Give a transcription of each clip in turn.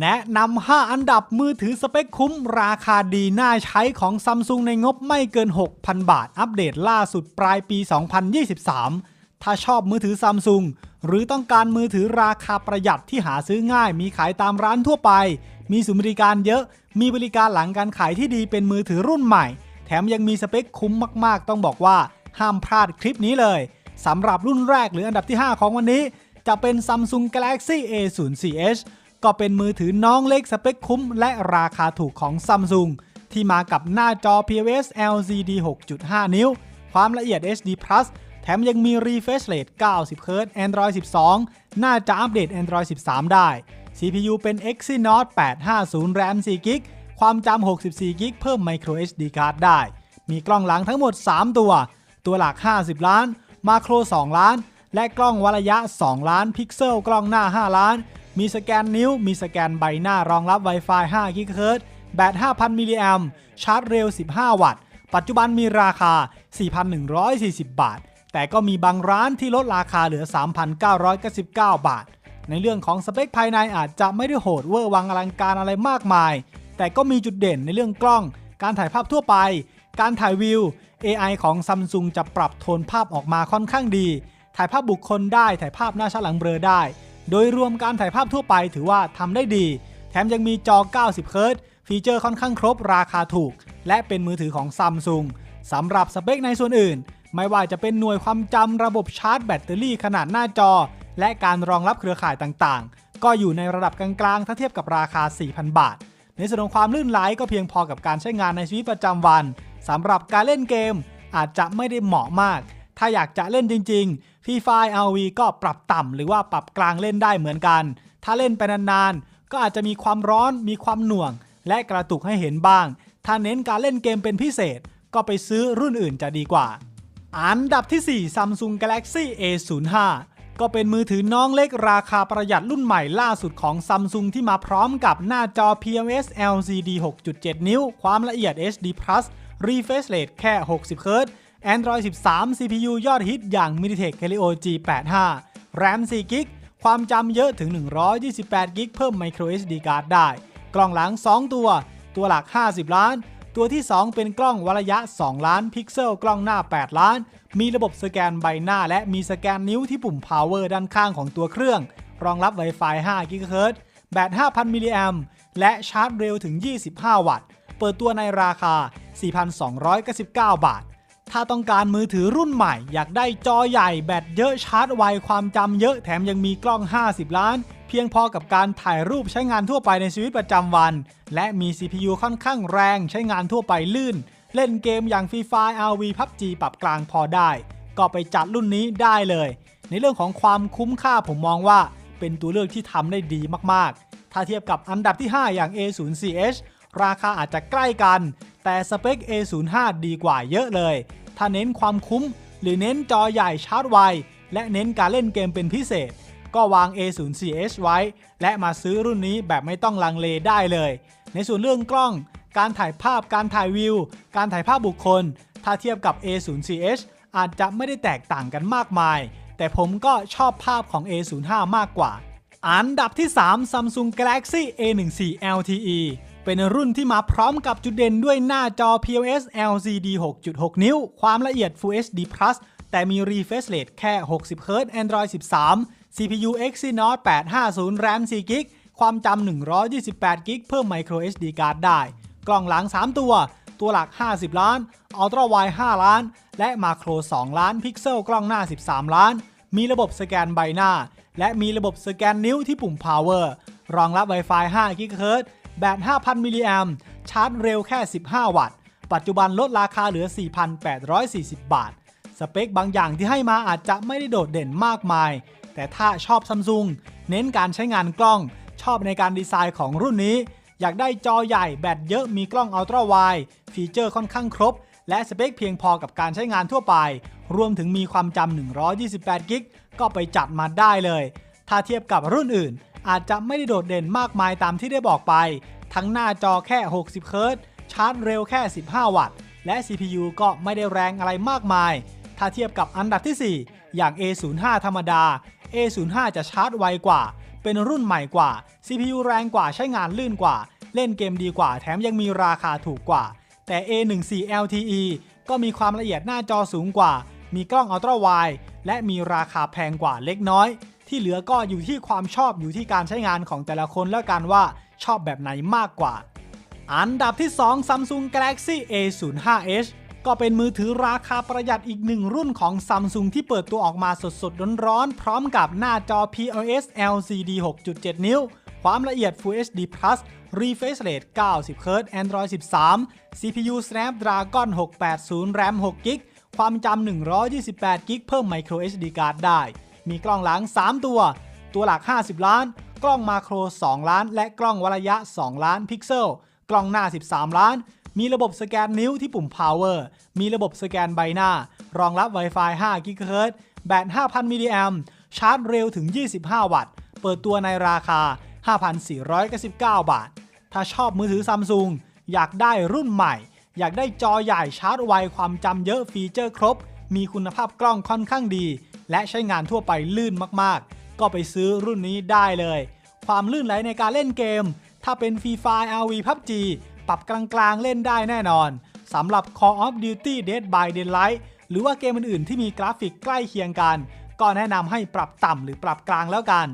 แนะนำ 5 อันดับมือถือสเปคคุ้ม ราคาดีน่าใช้ของซัมซุงในงบไม่เกิน 6,000 บาท อัปเดตล่าสุดปลายปี 2023 ถ้าชอบมือถือซัมซุงหรือต้องการมือถือราคาประหยัดที่หาซื้อง่าย มีขายตามร้านทั่วไป มีศูนย์บริการเยอะ มีบริการหลังการขายที่ดีเป็นมือถือรุ่นใหม่ แถมยังมีสเปคคุ้มมาก ๆ ต้องบอกว่าห้ามพลาดคลิปนี้เลยสำหรับรุ่นแรกหรืออันดับที่ 5 ของวันนี้ จะเป็น Samsung Galaxy A04H ก็เป็นมือถือน้องเล็กสเปคคุ้ม และราคาถูกของ Samsung ที่มากับหน้าจอ POS LCD 6.5 นิ้ว ความละเอียด HD Plus แถมยังมี refresh rate 90 Hz Android 12 น่าจะอัปเดต Android 13 ได้ CPU เป็น Exynos 850 RAM 4 g b ความจำ 64 g b เพิ่ม micro SD card ได้ มีกล้องหลังทั้งหมด 3 ตัว ตัวหลัก 50 ล้าน มาโคร 2 ล้าน และกล้องวัดระยะ 2 ล้าน พิกเซล กล้องหน้า 5 ล้าน มีสแกนนิ้ว มีสแกนใบหน้ารองรับ Wi-Fi 5 GHz แบต 5,000 มิลลิแอมชาร์จเร็ว 15 วัตต์ ปัจจุบันมีราคา 4,140 บาท แต่ก็มีบางร้านที่ลดราคาเหลือ 3,999 บาท ในเรื่องของสเปคภายในอาจจะไม่ได้โหดเวอร์วังอลังการอะไรมากมาย แต่ก็มีจุดเด่นในเรื่องกล้อง การถ่ายภาพทั่วไป การถ่ายวิว AI ของ Samsung จะปรับโทนภาพออกมาค่อนข้างดี ถ่ายภาพบุคคลได้ ถ่ายภาพหน้าชัดหลังเบลอได้ โดยรวมการถ่ายภาพทั่วไปถือว่าทำได้ดี แถมยังมีจอ 90 เฮิรตซ์ฟีเจอร์ค่อนข้างครบราคาถูก และเป็นมือถือของ Samsung สำหรับสเปคในส่วนอื่น ไม่ว่าจะเป็นหน่วยความจำระบบชาร์จแบตเตอรี่ขนาดหน้าจอ และการรองรับเครือข่ายต่างๆ ก็อยู่ในระดับกลางๆ ถ้าเทียบกับราคา 4,000 บาท ในส่วนของความลื่นไหลก็เพียงพอกับการใช้งานในชีวิตประจำวันสำหรับการเล่นเกมอาจจะไม่ได้เหมาะมาก ถ้าอยากจะเล่นจริงๆ Free Fire RV ก็ปรับต่ำหรือว่าปรับกลางเล่นได้เหมือนกัน ถ้าเล่นไปนานๆ ก็อาจจะมีความร้อนมีความหน่วง และกระตุกให้เห็นบ้าง ถ้าเน้นการเล่นเกมเป็นพิเศษ ก็ไปซื้อรุ่นอื่นจะดีกว่า อันดับที่ 4 Samsung Galaxy A05 ก็เป็นมือถือน้องเล็กราคาประหยัดรุ่นใหม่ล่าสุดของ Samsung ที่มาพร้อมกับหน้าจอ PMS LCD 6.7 นิ้ว ความละเอียด HD refresh rate แค่ 60 Hz Android 13 CPU ยอดฮิตอย่าง MediaTek Helio G85 RAM 4 g b ความจำเยอะถึง 128 g b เพิ่ม micro SD card ได้ กล้องหลัง 2 ตัว ตัวหลัก 50 ล้าน ตัวที่ 2 เป็นกล้องวัดระยะ 2 ล้าน พิกเซลกล้องหน้า 8 ล้าน มีระบบสแกนใบหน้า และมีสแกนนิ้วที่ปุ่ม power ด้านข้างของตัวเครื่อง รองรับ Wi-Fi 5 GHz แบต 5,000 มิลลิแอมและชาร์จเร็วถึง 25 วัตต์ เปิดตัวในราคา 4,299 บาท ถ้าต้องการมือถือรุ่นใหม่ อยากได้จอใหญ่แบตเยอะชาร์จไวความจำเยอะแถมยังมีกล้อง 50 ล้าน เพียงพอกับการถ่ายรูปใช้งานทั่วไปในชีวิตประจำวัน และมี CPU ค่อนข้างแรงใช้งานทั่วไปลื่น เล่นเกมอย่างฟรีไฟ RV PUBG ปรับกลางพอได้ ก็ไปจัดรุ่นนี้ได้เลย ในเรื่องของความคุ้มค่าผมมองว่า เป็นตัวเลือกที่ทำได้ดีมากๆ ถ้าเทียบกับอันดับที่ 5 อย่าง A04H ราคาอาจจะใกล้กัน แต่สเปค A05 ดีกว่าเยอะเลย ถ้าเน้นความคุ้ม หรือเน้นจอใหญ่ชาร์จไว และเน้นการเล่นเกมเป็นพิเศษ ก็วาง A04H ไว้ และมาซื้อรุ่นนี้แบบไม่ต้องลังเลได้เลย ในส่วนเรื่องกล้อง การถ่ายภาพการถ่ายวิว การถ่ายภาพบุคคล ถ้าเทียบกับ A04H อาจจะไม่ได้แตกต่างกันมากมาย แต่ผมก็ชอบภาพของ A05 มากกว่า อันดับที่ 3 Samsung Galaxy A14 LTE เป็นรุ่นที่มาพร้อมกับจุดเด่นด้วยหน้าจอ POS LCD 6.6 นิ้ว ความละเอียด Full HD Plus แต่มี refresh rate แค่ 60 Hz Android 13 CPU Exynos 850 RAM 4 g b ความจำ 128 g b เพิ่ม micro SD card ได้ กล้องหลัง 3 ตัว ตัวหลัก 50 ล้าน Ultra Wide 5 ล้าน และมาโคร2ล้าน พิกเซลกล้องหน้า 13 ล้าน มีระบบสแกนใบหน้า และมีระบบสแกนนิ้วที่ปุ่ม power รองรับ Wi-Fi 5 GHz แบต 5,000 มิลลิแอมชาร์จเร็วแค่ 15 วัตต์ ปัจจุบันลดราคาเหลือ 4,840 บาท สเปคบางอย่างที่ให้มาอาจจะไม่ได้โดดเด่นมากมาย แต่ถ้าชอบซัมซุงเน้นการใช้งานกล้อง ชอบในการดีไซน์ของรุ่นนี้ อยากได้จอใหญ่แบตเยอะมีกล้องอัลตร้าไวฟีเจอร์ค่อนข้างครบ และสเปคเพียงพอกับการใช้งานทั่วไป รวมถึงมีความจำ128กิกก็ไปจัดมาได้เลย ถ้าเทียบกับรุ่นอื่น อาจจะไม่ได้โดดเด่นมากมายตามที่ได้บอกไป ทั้งหน้าจอแค่ 60 เฮิรตซ์ชาร์จเร็วแค่ 15 วัตต์ และ CPU ก็ไม่ได้แรงอะไรมากมาย ถ้าเทียบกับอันดับที่ 4 อย่าง A05 ธรรมดา A05 จะชาร์จไวกว่า เป็นรุ่นใหม่กว่า CPU แรงกว่าใช้งานลื่นกว่า เล่นเกมดีกว่า แถมยังมีราคาถูกกว่า แต่ A14 LTE ก็มีความละเอียดหน้าจอสูงกว่า มีกล้องอัลตร้าไวและมีราคาแพงกว่าเล็กน้อย ที่เหลือก็อยู่ที่ความชอบอยู่ที่การใช้งานของแต่ละคนแล้วกันว่าชอบแบบไหนมากกว่า อันดับที่ 2 Samsung Galaxy A05s ก็เป็นมือถือราคาประหยัดอีกหนึ่งรุ่นของ Samsung ที่เปิดตัวออกมาสดๆร้อนๆพร้อมกับหน้าจอ PLS LCD 6.7 นิ้ว ความละเอียด Full HD Plus Refresh Rate 90 Hz Android 13 CPU Snapdragon 680 RAM 6 GB ความจำ128 GB เพิ่ม Micro SD card ได้ มีกล้องหลัง 3 ตัว ตัวหลัก 50 ล้าน กล้องมาโคร 2 ล้าน และกล้องวระยะ 2 ล้านพิกเซล กล้องหน้า 13 ล้าน มีระบบสแกนนิ้วที่ปุ่ม power มีระบบสแกนใบหน้า รองรับ Wi-Fi 5 GHz แบต 5,000 มิลลิแอมชาร์จเร็วถึง 25 วัตต์ เปิดตัวในราคา 5,499 บาท ถ้าชอบมือถือซัมซุงอยากได้รุ่นใหม่ อยากได้จอใหญ่ชาร์จไวความจำเยอะฟีเจอร์ครบ มีคุณภาพกล้องค่อนข้างดี และใช้งานทั่วไปลื่นมากๆ ก็ไปซื้อรุ่นนี้ได้เลย ความลื่นไหลในการเล่นเกม ถ้าเป็น Free Fire RV PUBG ปรับกลางๆเล่นได้แน่นอนสำหรับ Call of Duty Dead by Daylight หรือว่าเกมอื่นๆที่มีกราฟิกใกล้เคียงกัน ก็แนะนำให้ปรับต่ำหรือปรับกลางแล้วกัน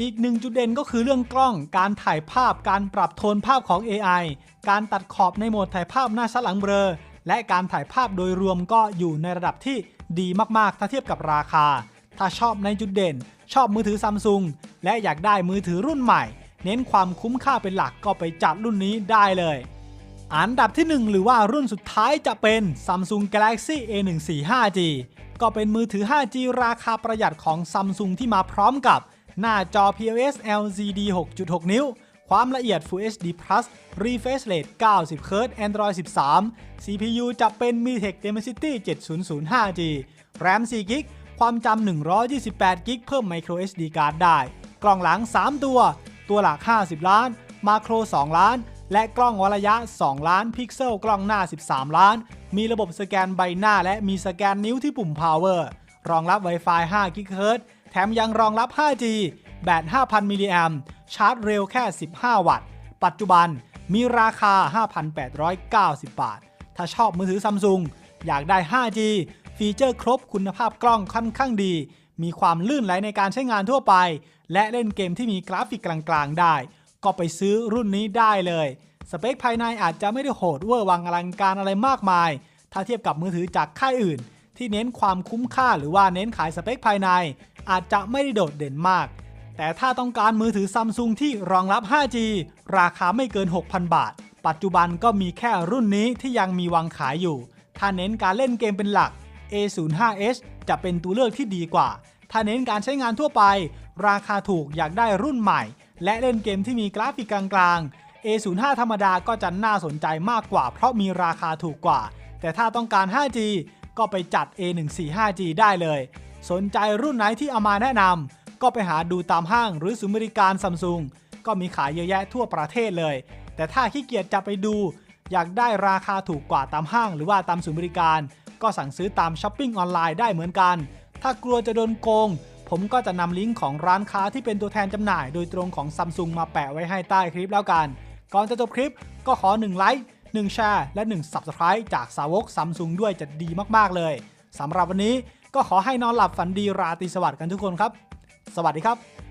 อีกหนึ่งจุดเด่นก็คือเรื่องกล้อง การถ่ายภาพ การปรับโทนภาพของ AI การตัดขอบในโหมดถ่ายภาพหน้าชัดหลังเบลอ และการถ่ายภาพโดยรวมก็อยู่ในระดับที่ดีมากๆ ถ้าเทียบกับราคา ถ้าชอบในจุดเด่น ชอบมือถือซัมซุงและอยากได้มือถือรุ่นใหม่ เน้นความคุ้มค่าเป็นหลักก็ไปจัดรุ่นนี้ได้เลย อันดับที่ 1 หรือว่ารุ่นสุดท้ายจะเป็น Samsung Galaxy A14 5G ก็เป็นมือถือ 5G ราคาประหยัดของ Samsung ที่มาพร้อมกับหน้าจอ PLS LCD 6.6 นิ้ว ความละเอียด Full HD Plus Refresh Rate 90 Hz Android 13 CPU จะเป็น MediaTek Dimensity 7005 5G RAM 4 GB ความจำ 128 GB เพิ่ม Micro SD card ได้ กล้องหลัง 3 ตัว ตัวหลัก 50 ล้าน มาโคร 2 ล้าน และกล้องวระยะ 2 ล้าน พิกเซล กล้องหน้า 13 ล้าน มีระบบสแกนใบหน้า และมีสแกนนิ้วที่ปุ่ม power รองรับ Wi-Fi 5 GHz แถมยังรองรับ 5G แบต 5,000 มิลลิแอมชาร์จเร็วแค่ 15 วัตต์ ปัจจุบันมีราคา 5,890 บาท ถ้าชอบมือถือซัมซุงอยากได้ 5G ฟีเจอร์ครบคุณภาพกล้องค่อนข้างดี มีความลื่นไหลในการใช้งานทั่วไป และเล่นเกมที่มีกราฟิกกลางๆ ได้ ก็ไปซื้อรุ่นนี้ได้เลย สเปคภายในอาจจะไม่ได้โหดเวอร์วังอลังการอะไรมากมาย ถ้าเทียบกับมือถือจากค่ายอื่น ที่เน้นความคุ้มค่าหรือว่าเน้นขายสเปคภายใน อาจจะไม่ได้โดดเด่นมาก แต่ถ้าต้องการมือถือซัมซุงที่รองรับ 5G ราคาไม่เกิน 6,000 บาท ปัจจุบันก็มีแค่รุ่นนี้ที่ยังมีวางขายอยู่ ถ้าเน้นการเล่นเกมเป็นหลัก A05s จะเป็นตัวเลือกที่ดีกว่า ถ้าเน้นการใช้งานทั่วไป ราคาถูกอยากได้รุ่นใหม่ และเล่นเกมที่มีกราฟิกกลางๆ A05 ธรรมดาก็จะน่าสนใจมากกว่า เพราะมีราคาถูกกว่า แต่ถ้าต้องการ 5G ก็ไปจัด A14 5G ได้เลย สนใจรุ่นไหนที่เอามาแนะนำ ก็ไปหาดูตามห้างหรือศูนย์บริการซัมซุงก็มีขายเยอะแยะทั่วประเทศเลย แต่ถ้าขี้เกียจจะไปดู อยากได้ราคาถูกกว่าตามห้าง หรือว่าตามศูนย์บริการ ก็สั่งซื้อตามช้อปปิ้งออนไลน์ได้เหมือนกัน ถ้ากลัวจะโดนโกง ผมก็จะนำลิงก์ของร้านค้าที่เป็นตัวแทนจำหน่าย โดยตรงของซัมซุงมาแปะไว้ให้ใต้คลิปแล้วกัน ก่อนจะจบคลิปก็ขอ1ไลค์1แชร์และ1 Subscribe จากสาวกซัมซุงด้วยจะดีมากๆเลยสำหรับวันนี้ก็ขอให้นอนหลับฝันดีราตรีสวัสดิ์กันทุกคนครับ สวัสดีครับ